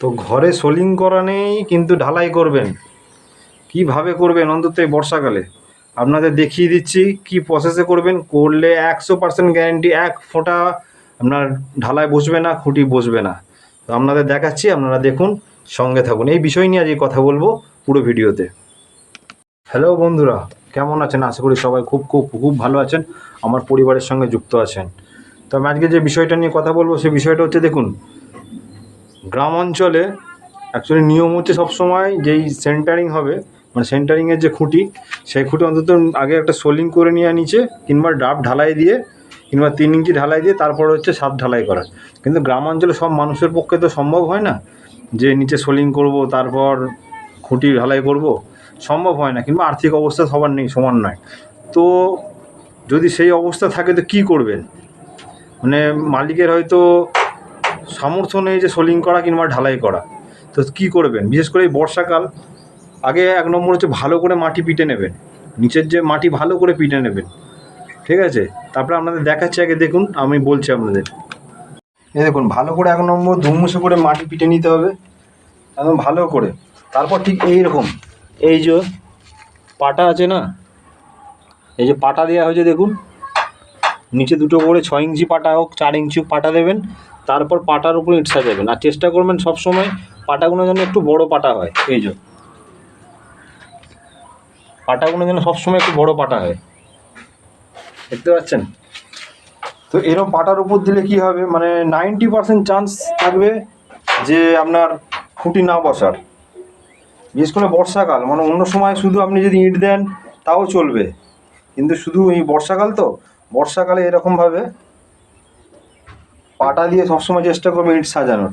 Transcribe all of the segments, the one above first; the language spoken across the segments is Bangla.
তো ঘরে সোলিং করা নেই, কিন্তু ঢালাই করবেন। কীভাবে করবেন অন্তত এই বর্ষাকালে? আপনাদের দেখিয়ে দিচ্ছি, কি প্রসেসে করবেন। করলে একশো পার্সেন্ট গ্যারেন্টি এক ফোঁটা আপনার ঢালাই বসবে না, খুঁটি বসবে না। তো আপনাদের দেখাচ্ছি, আপনারা দেখুন, সঙ্গে থাকুন। এই বিষয় নিয়ে আজকে কথা বলব পুরো ভিডিওতে। হ্যালো বন্ধুরা, কেমন আছেন? আশা করি সবাই খুব খুব খুব ভালো আছেন। আমার পরিবারের সঙ্গে যুক্ত আছেন। তো আমি আজকে যে বিষয়টা নিয়ে কথা বলব সেই বিষয়টা হচ্ছে, দেখুন গ্রাম অঞ্চলে অ্যাকচুয়ালি নিয়ম হচ্ছে সবসময় যেই সেন্টারিং হবে মানে সেন্টারিংয়ের যে খুঁটি, সেই খুঁটি অন্তত আগে একটা সোলিং করে নিয়ে নিচে কিংবা ডাব ঢালাই দিয়ে কিংবা তিন ইঞ্চি ঢালাই দিয়ে তারপর হচ্ছে সাত ঢালাই করা। কিন্তু গ্রাম অঞ্চলে সব মানুষের পক্ষে তো সম্ভব হয় না যে নিচে সোলিং করব, তারপর খুঁটি ঢালাই করব, সম্ভব হয় না। কিংবা আর্থিক অবস্থা সবার নেই, সমান নয়। তো যদি সেই অবস্থা থাকে তো কী করবেন? মানে মালিকের হয়তো সামর্থ্য নেই যে সোলিং করা কিংবা ঢালাই করা। তো কী করবেন? বিশেষ করে এই বর্ষাকাল, আগে এক নম্বর হচ্ছে ভালো করে মাটি পিটে নেবেন। নিচের যে মাটি ভালো করে পিটে নেবেন। ঠিক আছে? তারপরে আপনাদের দেখাচ্ছি আগে, দেখুন, আমি বলছি আপনাদের। এই দেখুন, ভালো করে এক নম্বর ধুমুসে করে মাটি পিটে নিতে হবে। একদম ভালো করে। তারপর ঠিক এই রকম এই যে পাটা আছে না? এই যে পাটা দেওয়া হয়েছে, দেখুন। নিচে দুটো করে ছয় ইঞ্চি পাটা হোক, চার ইঞ্চি পাটা দেবেন। তারপর পাটার উপর ইট সাজাবেন আর চেষ্টা করবেন সবসময় পাটাগুলো যেন একটু বড় পাটা হয়। এই যে। পাটাগুলো যেন সবসময় একটু বড় পাটা হয়। দেখতে পাচ্ছেন? তো এরকম পাটার উপর দিলে কি হবে? মানে নাইনটি পার্সেন্ট চান্স থাকবে যে আপনার খুঁটি না বসার। বিশেষ করে বর্ষাকাল মানে অন্য সময় শুধু আপনি যদি ইট দেন, তাও চলবে। কিন্তু শুধু এই বর্ষাকাল তো? বর্ষাকালে এরকমভাবে পাটা দিয়ে সবসময় চেষ্টা করবেন ইট সাজানোর।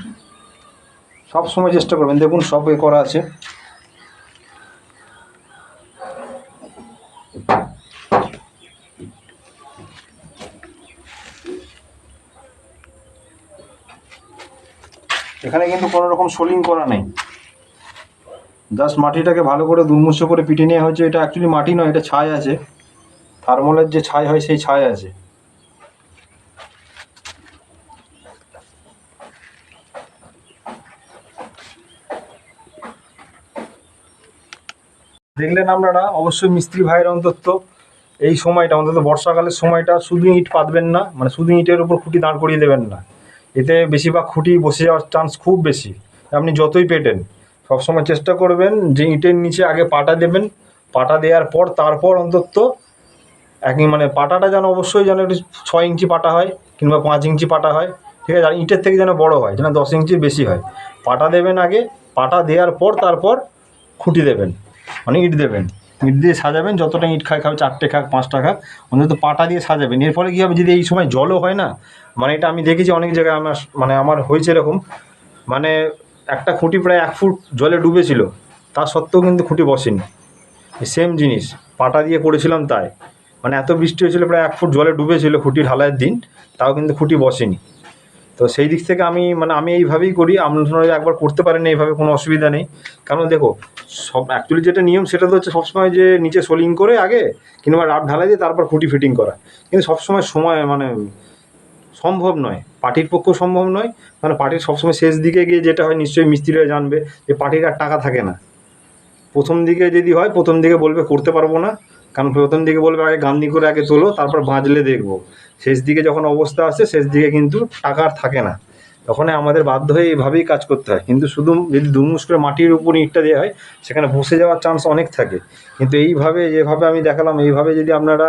সবসময় চেষ্টা করবেন দেখুন, সব এ করা আছে। এখানে কিন্তু কোনো রকম সোলিং করা নেই। জাস্ট মাটিটাকে ভালো করে দুর্মুষ করে পিটে নেওয়া হয়েছে। এটা অ্যাকচুয়ালি মাটি নয়, এটা ছাই আছে। থার্মোলের যে ছাই হয়, সেই ছাই আছে। দেখলেন আপনারা, অবশ্যই মিস্ত্রি ভাইয়ের অন্তত এই সময়টা, অন্তত বর্ষাকালের সময়টা শুধু ইট পাতবেন না মানে শুধু ইটের উপর খুঁটি দাঁড় করিয়ে দেবেন না। এতে বেশিরভাগ খুঁটি বসে যাওয়ার চান্স খুব বেশি। আপনি যতই পেটেন, সবসময় চেষ্টা করবেন যে ইটের নিচে আগে পাটা দেবেন। পাটা দেওয়ার পর, তারপর অন্তত একই মানে পাটাটা যেন অবশ্যই যেন একটু ছয় ইঞ্চি পাটা হয় কিংবা পাঁচ ইঞ্চি পাটা হয়, ঠিক আছে? আর ইটের থেকে যেন বড় হয়, যেন দশ ইঞ্চির বেশি হয়। পাটা দেবেন আগে, পাটা দেওয়ার পর, তারপর খুঁটি দেবেন। মানে ইট দেবেন। ইট দিয়ে সাজাবেন, যতটা ইট খায় খাবে, চারটে খাক, পাঁচটা খাক অন্তত পাটা দিয়ে সাজাবেন। এর ফলে কী হবে, যদি এই সময় জলও হয় না মানে এটা আমি দেখেছি অনেক জায়গায় আমার মানে আমার হয়েছে এরকম মানে একটা খুঁটি প্রায় এক ফুট জলে ডুবেছিল, তা সত্ত্বেও কিন্তু খুঁটি বসেনি। সেম জিনিস, পাটা দিয়ে করেছিলাম তাই। মানে এত বৃষ্টি হয়েছিল, প্রায় এক ফুট জলে ডুবেছিল খুঁটি ঢালাইয়ের দিন, তাও কিন্তু খুঁটি বসেনি। তো সেই দিক থেকে আমি মানে আমি এইভাবেই করি। আপনারা একবার করতে পারেন, এইভাবে কোনো অসুবিধা নেই। কারণ দেখো, সব অ্যাকচুয়ালি যেটা নিয়ম, সেটা তো হচ্ছে সবসময় যে নিচে সোলিং করে আগে, কিংবা রাত ঢালাই দিয়ে তারপর খুঁটি ফিটিং করা। কিন্তু সবসময় সময় মানে সম্ভব নয়। পার্টির পক্ষেও সম্ভব নয়। মানে পার্টির সবসময় শেষ দিকে গিয়ে যেটা হয়, নিশ্চয়ই মিস্ত্রিরা জানবে যে পার্টির আর টাকা থাকে না। প্রথম দিকে যদি হয়, প্রথম দিকে বলবে, করতে পারব না। কারণ প্রথম দিকে বলবে আগে গান্ধী করে আগে তোলো, তারপর বাঁচলে দেখব। শেষ দিকে যখন অবস্থা আসে, শেষ দিকে কিন্তু টাকা আর থাকে না। তখন আমাদের বাধ্য হয়ে এইভাবেই কাজ করতে হয়। কিন্তু শুধু যদি দুমুস করে মাটির উপর ইটটা দেওয়া হয়, সেখানে বসে যাওয়ার চান্স অনেক থাকে। কিন্তু এইভাবে, যেভাবে আমি দেখালাম, এইভাবে যদি আপনারা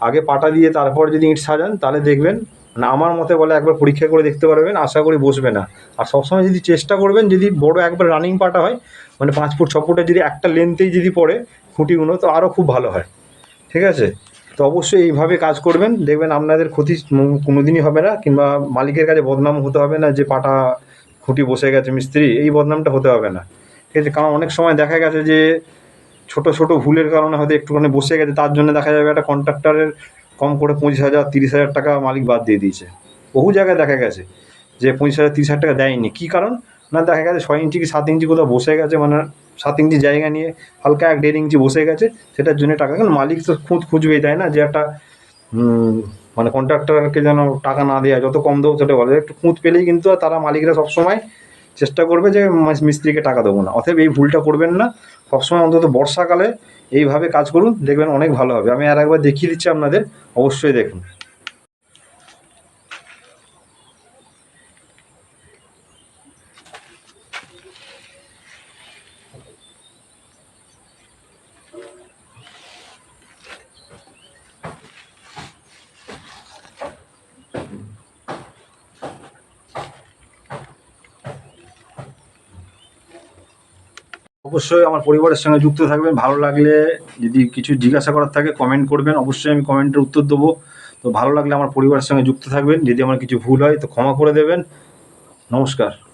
আগে পাটা দিয়ে তারপর যদি ইট সাজান, তাহলে দেখবেন মানে আমার মতে বলে একবার পরীক্ষা করে দেখতে পারবেন, আশা করি বসবে না। আর সবসময় যদি চেষ্টা করবেন, যদি বড় একবার রানিং পাটা হয় মানে পাঁচ ফুট, ছ ফুটে যদি একটা লেন্থেই যদি পড়ে খুঁটিগুলো তো আরও খুব ভালো হয়। ঠিক আছে? তো অবশ্যই এইভাবে কাজ করবেন। দেখবেন আপনাদের ক্ষতি উম কোনোদিনই হবে না, কিংবা মালিকের কাছে বদনাম হতে হবে না যে পাটা খুঁটি বসে গেছে, মিস্ত্রি, এই বদনামটা হতে হবে না। ঠিক আছে? কারণ অনেক সময় দেখা গেছে যে ছোট ছোট ভুলের কারণে হয়তো একটুখানি বসে গেছে, তার জন্য দেখা যাবে একটা কন্ট্রাক্টরের কম করে পঁচিশ হাজার, তিরিশ হাজার টাকা মালিক বাদ দিয়ে দিয়েছে। বহু জায়গায় দেখা গেছে যে পঁচিশ হাজার, তিরিশ হাজার টাকা দেয়নি। কী কারণ? না, দেখা গেছে ছয় ইঞ্চি কি সাত ইঞ্চি কোথাও বসে গেছে মানে সাত ইঞ্চি জায়গা নিয়ে হালকা এক দেড় ইঞ্চি বসে গেছে, সেটার জন্য টাকা। কারণ মালিক তো খুঁজ খুঁজবেই, তাই না? যে একটা মানে কন্ট্রাক্টরকে যেন টাকা না দেওয়া যত কম দেবো সেটা বলে। একটু খুঁত পেলেই কিন্তু তারা মালিকরা সবসময় চেষ্টা করবে যে মিস্ত্রিকে টাকা দেবো না। অতএব এই ভুলটা করবেন না। সবসময় অন্তত বর্ষাকালে এইভাবে কাজ করুন, দেখবেন অনেক ভালো হবে। আমি আর একবার দেখিয়ে দিচ্ছি আপনাদের, অবশ্যই দেখুন। অবশ্যই আমার পরিবারের সঙ্গে যুক্ত থাকবেন। ভালো লাগলে যদি কিছু জিজ্ঞাসা করার থাকে কমেন্ট করবেন। অবশ্যই আমি কমেন্টের উত্তর দেবো। তো ভালো লাগলে আমার পরিবারের সঙ্গে যুক্ত থাকবেন। যদি আমার কিছু ভুল হয়, তো ক্ষমা করে দেবেন। নমস্কার।